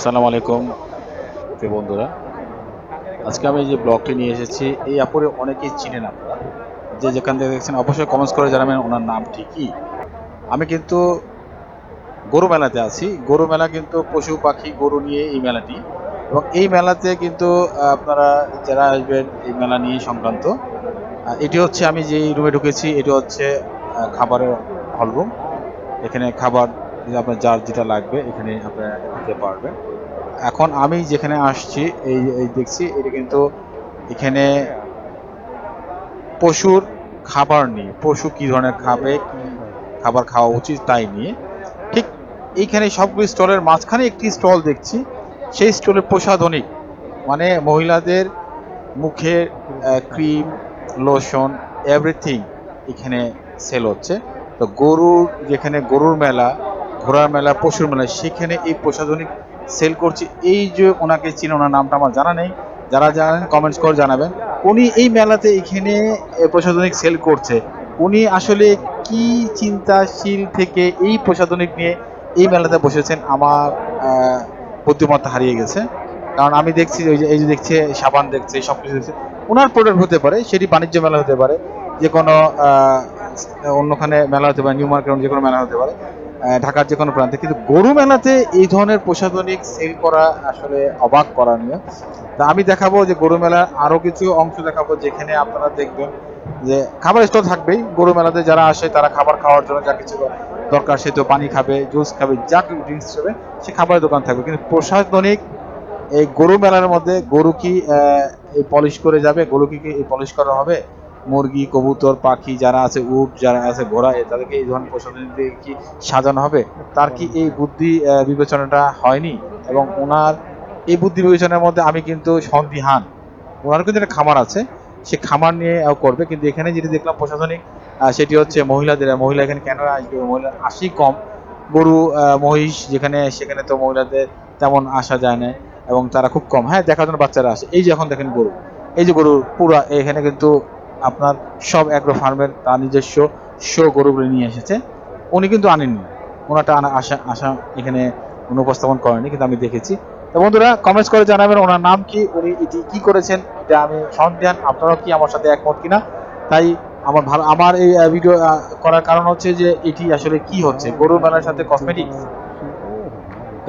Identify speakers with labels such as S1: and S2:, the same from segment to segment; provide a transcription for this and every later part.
S1: আসসালামু আলাইকুম। প্রিয় বন্ধুরা? আজকে আমি যে ব্লগটি নিয়ে এসেছি, এই আপুরে অনেকেই চিনেন আপনারা। যে যেখান থেকে দেখছেন, অবশ্যই কমেন্টস করে জানাবেন ওনার নামটি কি। আমি কিন্তু গরু মেলাতে আছি। গরু মেলা কিন্তু পশু, পাখি, গরু নিয়ে এই মেলাটি। এবং এই মেলাতে কিন্তু আপনারা যারা আসবেন, এই মেলা নিয়ে সংক্রান্ত এটি হচ্ছে আমি যেই রুমে ঢুকেছি, এটি হচ্ছে খাবারের হল রুম এখানে খাবার আপনার যার যেটা লাগবে এখানে আপনারা দিতে পারবেন। এখন আমি যেখানে আসছি, এই এই দেখছি, এটা কিন্তু এখানে পশুর খাবার নিয়ে পশু কি ধরনের খাবে, কি খাবার খাওয়া উচিত তাই নিয়ে। ঠিক এইখানে সবগুলো স্টলের মাঝখানে একটি স্টল দেখছি। সেই স্টলের প্রসাধনিক মানে মহিলাদের মুখের ক্রিম, লোশন এভরিথিং এখানে সেল হচ্ছে। তো গরুর যেখানে গরুর মেলা ঘোড়ার মেলা, পশুর মেলা, সেখানে এই প্রশাসনিক সেল করছে। এই যে ওনাকে চিনে ওনার নামটা আমার জানা নেই। যারা জানেন কমেন্টস করে জানাবেন। উনি এই মেলাতে এখানে প্রশাসনিক সেল করছে। উনি আসলে কি চিন্তাশীল থেকে এই প্রশাসনিক নিয়ে এই মেলাতে বসেছেন আমার বুদ্ধিমত্তা হারিয়ে গেছে। কারণ আমি দেখছি ওই যে, এই যে দেখছে, সাবান দেখছে সব কিছু দেখছে। ওনার প্রোডাক্ট হতে পারে, সেটি বাণিজ্য মেলা হতে পারে। যে কোনো অন্যখানে মেলা হতে পারে, নিউ মার্কেট, যে কোনো মেলা হতে পারে। ঢাকার যে কোনো প্রান্তে। কিন্তু গরু মেলাতে এই ধরনের প্রসাধনিক সেল করা আসলে অবাক করণীয় তা আমি দেখাবো যে গরু মেলার আরও কিছু অংশ দেখাবো যেখানে আপনারা দেখবেন যে খাবার স্টল থাকবেই। গরু মেলাতে যারা আসে, তারা খাবার খাওয়ার জন্য যা কিছু দরকার, সে তো পানি খাবে জুস খাবে, যা ড্রিঙ্কস খাবে, সে খাবারের দোকান থাকবে। কিন্তু প্রশাসনিক এই গরু মেলার মধ্যে গরু কি পলিশ করে যাবে? গরু কি পলিশ করা হবে? মুরগি, কবুতর, পাখি যারা আছে, উট যারা আছে, ঘোড়া তাদেরকে এই ধরনের প্রসাধনী দিয়ে কি সাজানো হবে? তার কি এই বুদ্ধি বিবেচনাটা হয়নি? এবং ওনার এই বুদ্ধি বিবেচনার মধ্যে আমি কিন্তু সন্দিহান। ওনার কিন্তু একটা খামার আছে, সে খামার নিয়ে করবে। কিন্তু এখানে যেটি দেখলাম প্রশাসনিক সেটি হচ্ছে মহিলাদের, মহিলা এখানে কেন আসবে? মহিলা আসি কম। গরু মহিষ যেখানে, সেখানে তো মহিলাদের তেমন আসা যায় না এবং তারা খুব কম। হ্যাঁ দেখার জন্য বাচ্চারা আসে। এই যে এখন দেখেন গরু। এই যে গরু, পুরা এখানে কিন্তু আপনার সব অ্যাগ্রো ফার্মের তার নিজস্ব শো গরুগুলো নিয়ে এসেছে। উনি কিন্তু আনেননি। ওনাটা আনা আশা আশা এখানে উনি উপস্থাপন করেনি কিন্তু আমি দেখেছি। তো বন্ধুরা কমেন্টস করে জানাবেন ওনার নাম কি, উনি এটি কি করেছেন, এটা আমি সন্দেহান আপনারাও কি আমার সাথে একমত কিনা? তাই আমার ভালো আমার এই ভিডিও করার কারণ হচ্ছে যে এটি আসলে কি হচ্ছে গরু মেলার সাথে কসমেটিক্স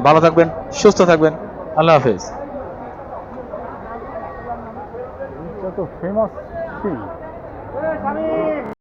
S1: ভালো থাকবেন, সুস্থ থাকবেন, আল্লাহ হাফেজ।
S2: এটা তো ফেমাস ছিল